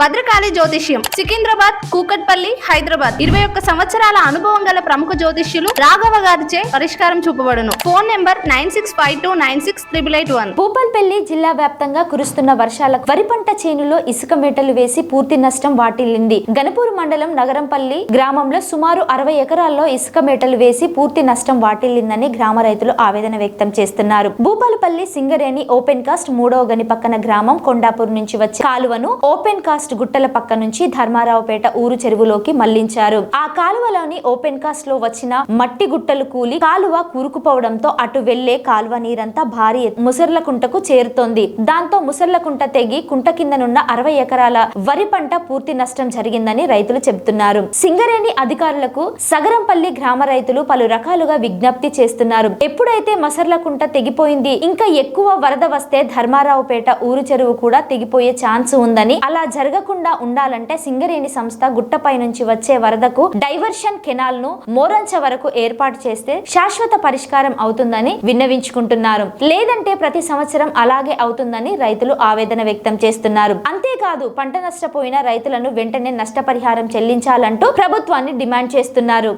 భద్రకాళి జ్యోతిష్యం సికింద్రాబాద్ కూకట్పల్లి హైదరాబాద్. ఇరవై ఒక్క సంవత్సరాల అనుభవం గల ప్రముఖ జ్యోతిష్యులు రాఘవ గారిచే పరిష్కారం చూపబడును. Phone number nine six five two nine six triple eight one. Bhupalpalli జిల్లా వ్యాప్తంగా కురుస్తున్న వర్షాలకు వరి పంట చేనులో ఇసుక మేటలు వేసి పూర్తి నష్టం వాటిల్లింది. గణపూర్ మండలం నగరంపల్లి గ్రామంలో సుమారు అరవై ఎకరాల్లో ఇసుక మేటలు వేసి పూర్తి నష్టం వాటిల్లిందని గ్రామ రైతులు ఆవేదన వ్యక్తం చేస్తున్నారు. భూపాలపల్లి సింగరేణి ఓపెన్ కాస్ట్ మూడవ గని పక్కన గ్రామం కొండాపూర్ నుంచి వచ్చే కాలువను ఓపెన్ కాస్ట్ గుట్టల పక్క నుంచి ధర్మారావుపేట ఊరు చెరువులోకి మళ్ళించారు. ఆ కాలువలోని ఓపెన్ కాస్ట్లో వచ్చిన మట్టి గుట్టలు కూలి కాలువ కూరుకుపోవడంతో అటు వెళ్ళే కాలువ నీరంతా భారీ ముసర్ల ముసర్లకుంటకు చేరుతోంది. దాంతో ముసర్లకుంట తెగి కుంట కిందనున్న అరవై ఎకరాల వరి పంట పూర్తి నష్టం జరిగిందని రైతులు చెబుతున్నారు. సింగరేణి అధికారులకు సగరంపల్లి గ్రామ రైతులు పలు రకాలుగా విజ్ఞప్తి చేస్తున్నారు. ఎప్పుడైతే మసర్లకుంట తెగిపోయింది ఇంకా ఎక్కువ వరద వస్తే ధర్మారావుపేట ఊరు చెరువు కూడా తెగిపోయే ఛాన్స్ ఉందని అలా జరగ జరగకుండా ఉండాలంటే సింగరేణి సంస్థ గుట్టపై నుంచి వచ్చే వరదకు డైవర్షన్ కెనాల్ను మోరంచ వరకు ఏర్పాటు చేస్తే శాశ్వత పరిష్కారం అవుతుందని విన్నవించుకుంటున్నారు. లేదంటే ప్రతి సంవత్సరం అలాగే అవుతుందని రైతులు ఆవేదన వ్యక్తం చేస్తున్నారు. అంతేకాదు పంట నష్టపోయిన రైతులను వెంటనే నష్టపరిహారం చెల్లించాలంటూ ప్రభుత్వాన్ని డిమాండ్ చేస్తున్నారు.